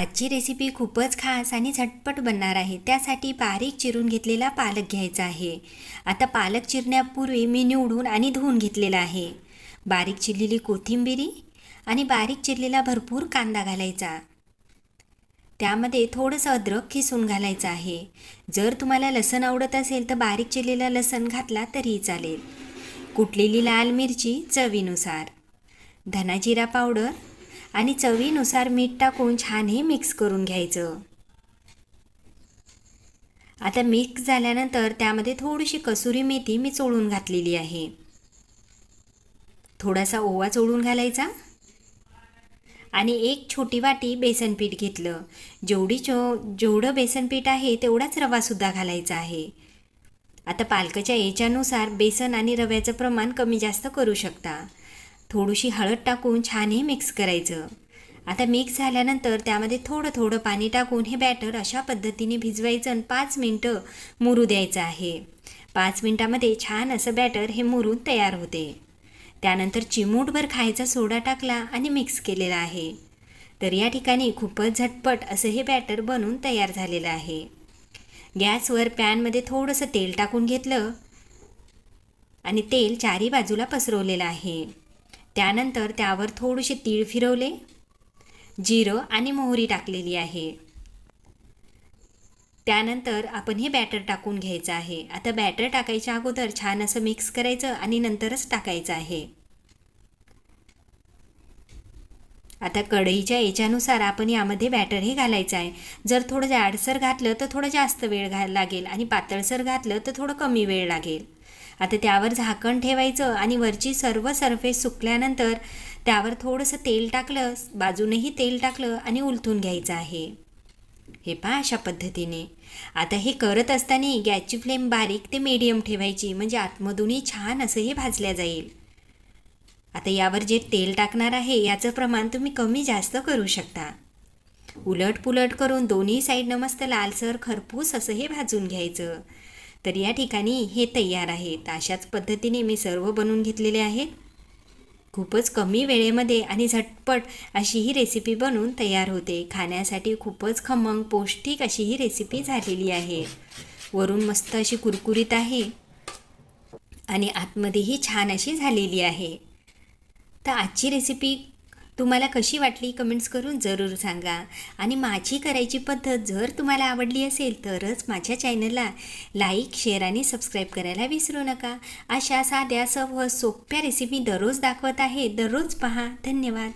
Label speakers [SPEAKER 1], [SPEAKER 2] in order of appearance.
[SPEAKER 1] आजची रेसिपी खूपच खास आणि झटपट बनणार आहे. त्यासाठी बारीक चिरून घेतलेला पालक घ्यायचा आहे. आता पालक चिरण्यापूर्वी मी निवडून आणि धुवून घेतलेला आहे. बारीक चिरलेली कोथिंबिरी आणि बारीक चिरलेला भरपूर कांदा घालायचा. त्यामध्ये थोडंसं अद्रक खिसून घालायचं आहे. जर तुम्हाला लसण आवडत असेल तर बारीक चिरलेला लसण घातला तरीही चालेल. कुटलेली लाल मिरची चवीनुसार. धना जिरा पावडर आणि चवीनुसार मीठ टाकून छान हे मिक्स करून घ्यायचं. आता मिक्स झाल्यानंतर त्यामध्ये थोडीशी कसुरी मेथी मी चोळून घातलेली आहे. थोडासा ओवा चोळून घालायचा. आणि एक छोटी वाटी बेसन पीठ घेतलं. जेवढी चो जेवढं बेसन पीठ आहे तेवढाच रवासुद्धा घालायचा आहे. आता पालकाच्या याच्यानुसार बेसन आणि रव्याचं प्रमाण कमी जास्त करू शकता. थोडीशी हळद टाकून छान हे मिक्स करायचं. आता मिक्स झाल्यानंतर त्यामध्ये थोडं थोडं पाणी टाकून हे बॅटर अशा पद्धतीने भिजवायचं आणि पाच मिनटं मुरू द्यायचं आहे. पाच मिनटामध्ये छान असं बॅटर हे मुरून तयार होते. त्यानंतर चिमूटभर खायचा सोडा टाकला आणि मिक्स केलेला आहे. तर या ठिकाणी खूपच झटपट असं हे बॅटर बनून तयार झालेलं आहे. गॅसवर पॅनमध्ये थोडंसं तेल टाकून घेतलं आणि तेल चारी बाजूला पसरवलेलं आहे. त्यानंतर त्यावर थोडेसे तीळ फिरवले जिरं आणि मोहरी टाकलेली आहे. त्यानंतर आपण हे बॅटर टाकून घ्यायचं आहे. आता बॅटर टाकायच्या अगोदर छान असं मिक्स करायचं आणि नंतरच टाकायचं आहे. आता कढईच्या याच्यानुसार आपण यामध्ये बॅटर हे घालायचं आहे. जर थोडं जाडसर घातलं तर थोडं जास्त वेळ घा लागेल आणि पातळसर घातलं तर थोडं कमी वेळ लागेल. आता त्यावर झाकण ठेवायचं आणि वरची सर्व सरफेस सुकल्यानंतर त्यावर थोडंसं तेल टाकलं बाजूनही तेल टाकलं आणि उलथून घ्यायचं आहे. हे पहा अशा पद्धतीने. आता हे करत असताना गॅसची फ्लेम बारीक ते मीडियम ठेवायची म्हणजे आतमधूनही छान असं हे भाजल्या जाईल. आता यावर जे तेल टाकणार आहे याचं प्रमाण तुम्ही कमी जास्त करू शकता. उलट पुलट करून दोन्ही साईडनं मस्त लालसर खरपूस असं हे भाजून घ्यायचं. तर या ठिकाणी हे तयार आहेत. अशाच पद्धतीने मी सर्व बनवून घेतलेले आहेत. खूपच कमी वेळेमध्ये आणि झटपट अशी ही रेसिपी बनवून तयार होते. खाण्यासाठी खूपच खमंग पौष्टिक अशी ही रेसिपी झालेली आहे. वरून मस्त अशी कुरकुरीत आहे. आणि आतमध्येही छान अशी झालेली आहे. तर आजची रेसिपी तुम्हाला कशी वाटली कमेंट्स करून जरूर सांगा. आणि माझी करायची पद्धत जर तुम्हाला आवडली असेल तरच माझ्या चॅनलला लाईक शेअर आणि सबस्क्राईब करायला विसरू नका. अशा साध्या सर्व सोप्या रेसिपी दररोज दाखवत आहे. दररोज पहा. धन्यवाद.